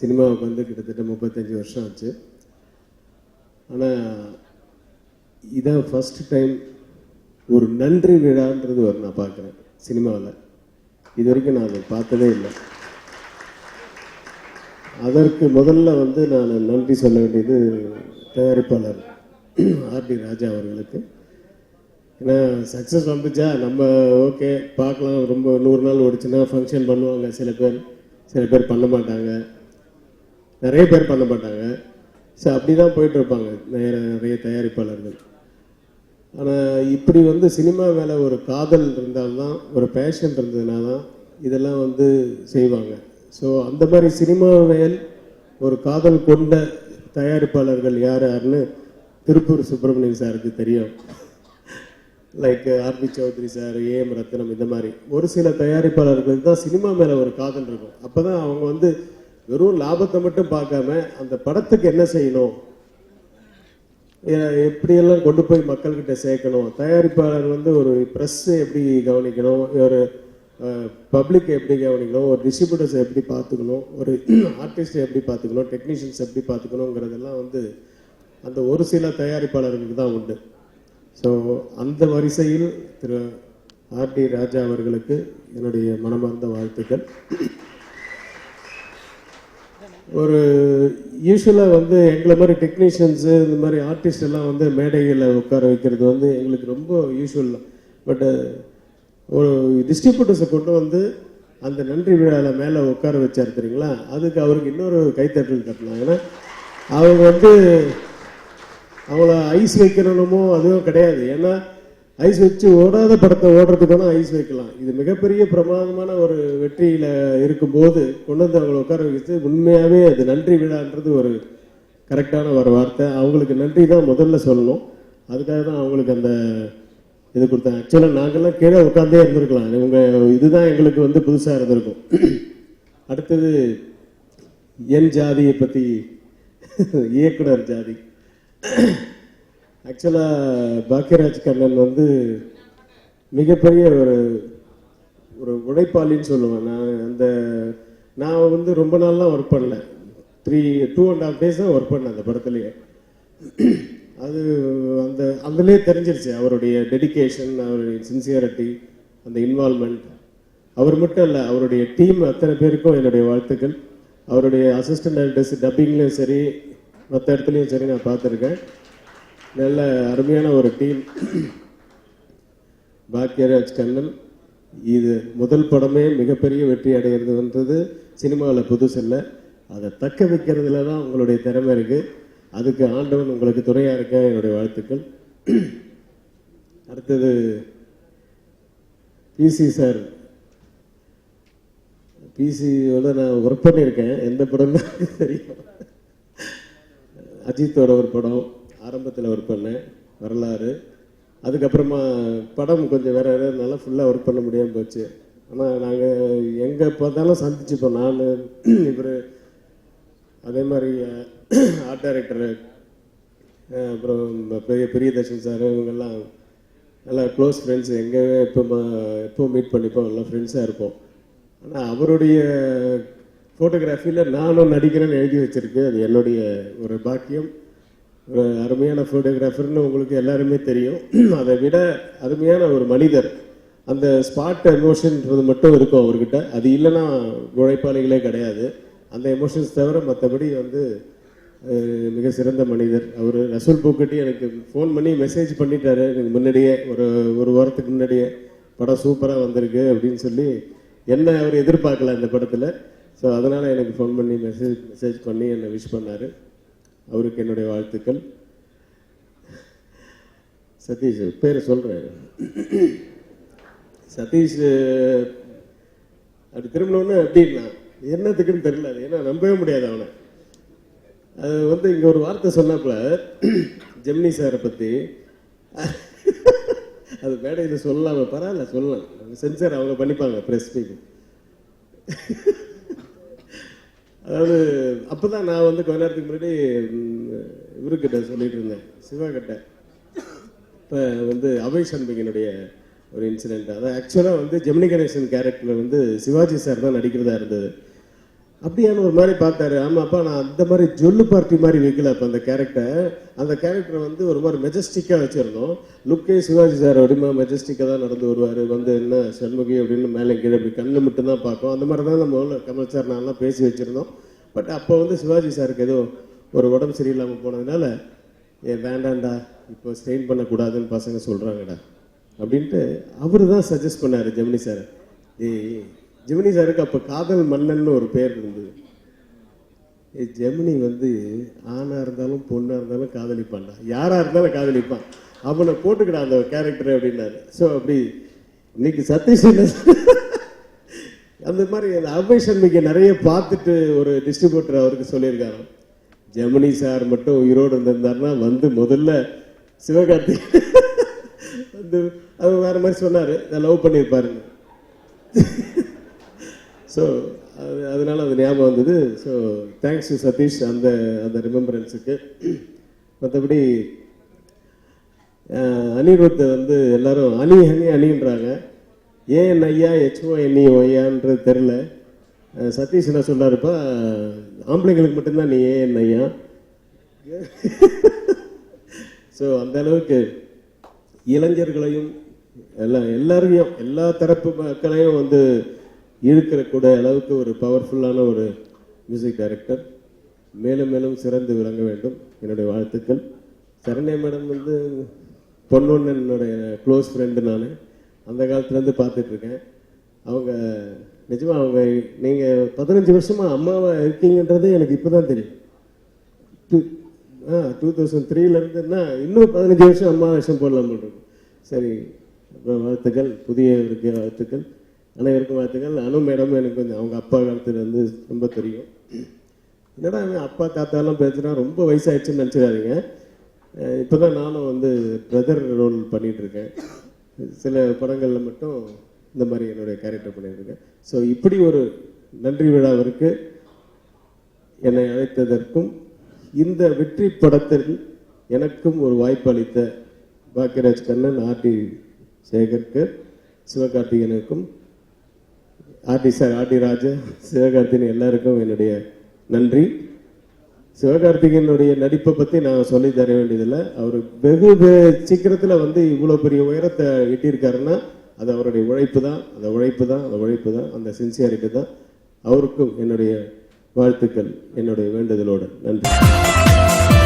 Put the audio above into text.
சினிமாவுக்கு வந்து கிட்டத்தட்ட முப்பத்தஞ்சு வருஷம் ஆச்சு. ஆனால் இதான் ஃபஸ்ட் டைம் ஒரு நன்றி விழான்றது ஒரு நான் பார்க்குறேன் சினிமாவில். இது வரைக்கும் நான் அதை பார்த்ததே இல்லை. அதற்கு முதல்ல வந்து நான் நன்றி சொல்ல வேண்டியது தயாரிப்பாளர் ஆர்டி ராஜா அவர்களுக்கு. ஏன்னா சக்ஸஸ் வந்துச்சா? நம்ம ஓகே பார்க்கலாம். ரொம்ப நூறு நாள் ஓடிச்சுன்னா ஃபங்க்ஷன் பண்ணுவாங்க சில பேர். சில பேர் பண்ண மாட்டாங்க. நிறைய பேர் பண்ண மாட்டாங்க. ஸோ அப்படி தான் போயிட்டு இருப்பாங்க நிறைய நிறைய தயாரிப்பாளர்கள். ஆனால் இப்படி வந்து சினிமா மேலே ஒரு காதல் இருந்தால்தான் ஒரு பேஷன் இருந்ததுனால தான் இதெல்லாம் வந்து செய்வாங்க. ஸோ அந்த மாதிரி சினிமா மேல் ஒரு காதல் கொண்ட தயாரிப்பாளர்கள் யார் யாருன்னு திருப்பூர் சுப்பிரமணியன் சாருக்கு தெரியும். Like RB Choudary sir AM Ratnam இந்த மாதிரி. ஒரு சில தயாரிப்பாளர்கள் தான் சினிமா மேலே ஒரு காதல் இருக்கும். அப்போ தான் அவங்க வந்து வெறும் லாபத்தை மட்டும் பார்க்காம அந்த படத்துக்கு என்ன செய்யணும்? எப்படியெல்லாம் கொண்டு போய் மக்கள்கிட்ட சேர்க்கணும்? தயாரிப்பாளர் வந்து ஒரு ப்ரெஸ் எப்படி கவனிக்கணும்? ஒரு பப்ளிக் எப்படி கவனிக்கணும்? ஒரு டிஸ்ட்ரிபியூட்டர்ஸ் எப்படி பார்த்துக்கணும்? ஒரு ஆர்டிஸ்ட் எப்படி பார்த்துக்கணும்? டெக்னீஷியன்ஸ் எப்படி பார்த்துக்கணுங்கிறதெல்லாம் வந்து அந்த ஒரு சில தயாரிப்பாளர்களுக்கு தான் உண்டு. ஸோ அந்த வரிசையில் திரு ஆர்டி ராஜா அவர்களுக்கு என்னுடைய மனமார்ந்த வாழ்த்துக்கள். ஒரு யூஸ்வலாக வந்து எங்களை மாதிரி டெக்னீஷியன்ஸு இந்த மாதிரி ஆர்டிஸ்ட் எல்லாம் வந்து மேடைகளில் உட்கார வைக்கிறது வந்து எங்களுக்கு ரொம்ப யூஸ்வல் பட்டு ஒரு டிஸ்ட்ரிபியூட்டர்ஸை கொண்டு வந்து அந்த நன்றி விழாவில் மேலே உட்கார வச்சார் தெரியுங்களா? அதுக்கு அவருக்கு இன்னொரு கைத்தட்டல் தட்டலாம் ஏன்னா அவங்க வந்து அவங்கள ஐஸ் வைக்கணுமோ அதுவும் கிடையாது. ஏன்னா ஐஸ் வச்சு ஓடாத படத்தை ஓடுறதுக்கு வேணா ஐஸ் வைக்கலாம். இது மிகப்பெரிய பிரமாதமான ஒரு வெற்றியில இருக்கும்போது கொண்டு வந்து அவங்களை உட்கார வச்சு உண்மையாவே அது நன்றி விழான்றது ஒரு கரெக்டான ஒரு வார்த்தை. அவங்களுக்கு நன்றி தான் முதல்ல சொல்லணும். அதுக்காக தான் அவங்களுக்கு அந்த இது கொடுத்தாங்க ஆக்சுவலாக நாங்கள்லாம் கீழே உட்காந்தே இருந்திருக்கலாம். இவங்க இதுதான் எங்களுக்கு வந்து புதுசாக இருந்திருக்கும். அடுத்தது என் ஜாதியை பற்றி இயக்குனர் ஜாதி. ஆக்சுவலாக பாக்கியராஜ் கண்ணன் வந்து மிகப்பெரிய ஒரு ஒரு உழைப்பாளின்னு சொல்லுவேன். நான் அந்த நான் வந்து ரொம்ப நாள்லாம் ஒர்க் பண்ணல. Three two and half days தான் ஒர்க் பண்ணேன் அந்த படத்துலேயே. அது அந்த அதுலேயே தெரிஞ்சிருச்சு அவருடைய டெடிகேஷன் அவருடைய சின்சியரிட்டி அந்த இன்வால்மெண்ட் அவர் மட்டும் இல்லை அவருடைய டீம் அத்தனை பேருக்கும் என்னுடைய வாழ்த்துக்கள். அவருடைய அசிஸ்டன்ட் டேரக்டர்ஸ் டப்பிங்லேயும் சரி மற்ற இடத்துலையும் சரி நான் பார்த்துருக்கேன். நல்ல அருமையான ஒரு டீம். பாக்யராஜ் கண்ணன். இது முதல் படமே மிகப்பெரிய வெற்றி அடைகிறதுன்றது சினிமாவில் புதுசு இல்லை அதை தக்க வைக்கிறதுல தான் உங்களுடைய திறமை இருக்குது அதுக்கு ஆண்டவன் உங்களுக்கு துணையாக இருக்க என்னுடைய வாழ்த்துக்கள். அடுத்தது பிசி சார். பிசியோட நான் ஒர்க் பண்ணியிருக்கேன். எந்த படம் தான் தெரியும். அஜித்தோட ஒரு படம். ஆரம்பத்தில் ஒர்க் பண்ணேன் வரலாறு. அதுக்கப்புறமா படம் கொஞ்சம் வேறு வேறனால ஃபுல்லாக ஒர்க் பண்ண முடியாமல் போச்சு. ஆனால் நாங்கள் எங்கே பார்த்தாலும் சந்திச்சுப்போம். நான் இவர் அதே மாதிரி ஆர்ட் டைரக்டரு அப்புறம் பெரிய பிரியதர்ஷன் சார் இவங்கெல்லாம் நல்லா க்ளோஸ் ஃப்ரெண்ட்ஸ் எங்கே எப்போ எப்போ மீட் பண்ணிப்போம். எல்லாம் ஃப்ரெண்ட்ஸாக இருப்போம். ஆனால் அவருடைய ஃபோட்டோகிராஃபியில் நானும் நடிக்கிறேன்னு எழுதி வச்சுருக்கு. அது என்னுடைய ஒரு பாக்கியம். ஒரு அருமையான ஃபோட்டோகிராஃபர்னு உங்களுக்கு எல்லாருமே தெரியும். அதை விட அருமையான ஒரு மனிதர். அந்த ஸ்பாட் எமோஷன்ன்றது மட்டும் இருக்கும் அவர்கிட்ட. அது இல்லைன்னா உழைப்பாளிகளே கிடையாது. அந்த எமோஷன்ஸ் தவிர மற்றபடி வந்து மிக சிறந்த மனிதர். அவர் ரசூல் பூக்கட்டி எனக்கு ஃபோன் பண்ணி மெசேஜ் பண்ணிட்டாரு. எனக்கு முன்னாடியே ஒரு ஒரு வாரத்துக்கு முன்னாடியே படம் சூப்பராக வந்திருக்கு அப்படின்னு சொல்லி என்ன அவர் எதிர்பார்க்கல அந்த படத்தில். ஸோ அதனால் எனக்கு ஃபோன் பண்ணி மெசேஜ் மெசேஜ் பண்ணி என்னை விஷ் பண்ணார். அவருக்கு என்னுடைய வாழ்த்துக்கள். சதீஷ் பேரை சொல்கிறேன் சதீஷ் அப்படி திரும்பினோன்னு அப்படின்னா என்னத்துக்குன்னு தெரியல. அது ஏன்னா நம்பவே முடியாது அவனை. அது வந்து இங்கே ஒரு வார்த்தை சொன்னாப்புல ஜெமினி சாரை பற்றி அது மேடையில் சொல்லாமல் பரவாயில்ல சொல்லலாம். சென்சார் அவங்க பண்ணிப்பாங்க ப்ரெஸ் மீட் அதாவது அப்பதான் நான் வந்து கொஞ்ச நேரத்துக்கு முன்னாடி ம், இவருக்கிட்ட சொல்லிட்டு இருந்தேன். சிவா கிட்ட இப்போ வந்து அபய் சண்முகனுடைய ஒரு இன்சிடென்ட் அதான் ஆக்சுவலாக வந்து ஜெமினி கணேசன் கேரக்டர் வந்து சிவாஜி சார் தான் நடிக்கிறதா இருந்தது. அப்படியான ஒரு மாதிரி பார்த்தாரு. ஆமாப்பா நான் அந்த மாதிரி ஜொல்லு பார்ட்டி மாதிரி வைக்கல இப்போ அந்த கேரக்டர் அந்த கேரக்டரை வந்து ஒரு மாதிரி மெஜஸ்டிக்காக வச்சுருந்தோம். லுக்கே சிவாஜி சார் அப்படிமா மெஜஸ்டிக்காக தான் நடந்து வருவார். வந்து என்ன சண்முகி அப்படின்னு மேலே கீழே இப்படி கண்ணு மட்டும் தான் அந்த மாதிரி தான் நம்ம கமல் சார் நான்லாம் பேசி வச்சுருந்தோம். பட் அப்போ வந்து சிவாஜி சாருக்கு ஏதோ ஒரு உடம்பு சரியில்லாமல் போனதுனால ஏ வேண்டாம்டா. இப்போ ஸ்ட்ரெயின் பண்ணக்கூடாதுன்னு பசங்க சொல்கிறாங்கடா அப்படின்ட்டு அவர் தான் சஜஸ்ட் பண்ணார் ஜெமினி சார் ஏய் ஜெமினி சாருக்கு அப்போ காதல் மன்னன்னு ஒரு பேர் இருந்தது. ஜெமினி வந்து ஆணாக இருந்தாலும் பொண்ணாக இருந்தாலும் காதலிப்பான்டா. யாராக இருந்தாலும் காதலிப்பான். அவனை போட்டுக்கிடா அந்த கேரக்டர் அப்படின்னாரு. ஸோ அப்படி இன்னைக்கு சதீஷ் அந்த மாதிரி அந்த அபய் சண்முகை நிறைய பார்த்துட்டு ஒரு டிஸ்ட்ரிபியூட்டர் அவருக்கு சொல்லியிருக்காரு ஜெமினி சார் மட்டும் உயிரோடு இருந்திருந்தாருன்னா வந்து முதல்ல சிவகார்த்திக் வந்து அவர் வேறு மாதிரி சொன்னார். நான் லவ் பண்ணியிருப்பாருன்னு. ஸோ அது அதனால அது ஞாபகம் வந்தது. ஸோ தேங்க்ஸ் டு சதீஷ் அந்த அந்த ரிமெம்பரன்ஸுக்கு மற்றபடி அனிருத் வந்து எல்லாரும் அணி அணி அணின்றாங்க. ஏன் ஐயா ஹெச்ஓ எண்ணி ஒய்யான்றது தெரில சதீஷ் என்ன சொன்னாருப்பா? ஆம்பளைங்களுக்கு மட்டும்தான் நீ ஏன் ஐயா. ஸோ அந்த அளவுக்கு இளைஞர்களையும் எல்லாம் எல்லாரையும் எல்லா தரப்பு மக்களையும் வந்து இழுக்கிற கூட அளவுக்கு ஒரு பவர்ஃபுல்லான ஒரு மியூசிக் டைரக்டர் மேலும் மேலும் சிறந்து விளங்க வேண்டும். என்னுடைய வாழ்த்துக்கள். சரண்யா மேடம் வந்து பொன்னொன்னு என்னுடைய க்ளோஸ் ஃப்ரெண்டு நான். அந்த காலத்துலேருந்து பார்த்துட்ருக்கேன் அவங்க நிஜமாக அவங்க நீங்கள் பதினஞ்சு வருஷமாக அம்மாவை இருக்கீங்கன்றது எனக்கு இப்போ தான் தெரியும். டூ ஆ டூ தௌசண்ட் த்ரீலேருந்துன்னா இன்னும் பதினஞ்சு வருஷம் அம்மா வருஷம் போடலாம் இருக்கும் சரி வாழ்த்துக்கள். புதியவருக்கு வாழ்த்துக்கள். அனைவருக்கும் வாழ்த்துக்கள். அனு மேடம் எனக்கு கொஞ்சம் அவங்க அப்பா காலத்துலேருந்து ரொம்ப தெரியும். என்னடா இவன் அப்பா தாத்தாலாம் பேசுனா ரொம்ப வயசாகிடுச்சுன்னு நினச்சிடாதீங்க இப்போ தான் நானும் வந்து பிரதர் ரோல் பண்ணிகிட்ருக்கேன் சில படங்களில் மட்டும் இந்த மாதிரி என்னுடைய கேரக்டர் பண்ணியிருக்கேன் ஸோ இப்படி ஒரு நன்றி விழாவிற்கு என்னை அழைத்ததற்கும் இந்த வெற்றி படத்தில் எனக்கும் ஒரு வாய்ப்பு அளித்த பாக்கியராஜ் கண்ணன் ஆர்டி சேகருக்கு சிவகார்த்திகனுக்கும் RD sir RD Raja Sivakarthikeyan எல்லாருக்கும் என்னுடைய நன்றி. சிவகார்த்திகேயனுடைய நடிப்பை பற்றி நான் சொல்லி தர வேண்டியதில்லை. அவர் வெகு சீக்கிரத்தில் வந்து இவ்வளோ பெரிய உயரத்தை எட்டியிருக்காருன்னா அது அவருடைய உழைப்பு தான். அந்த உழைப்பு தான் அந்த உழைப்பு தான் அந்த சின்சியாரிட்டி தான். அவருக்கும் என்னுடைய வாழ்த்துக்கள் என்னுடைய வேண்டுதலோடு. நன்றி.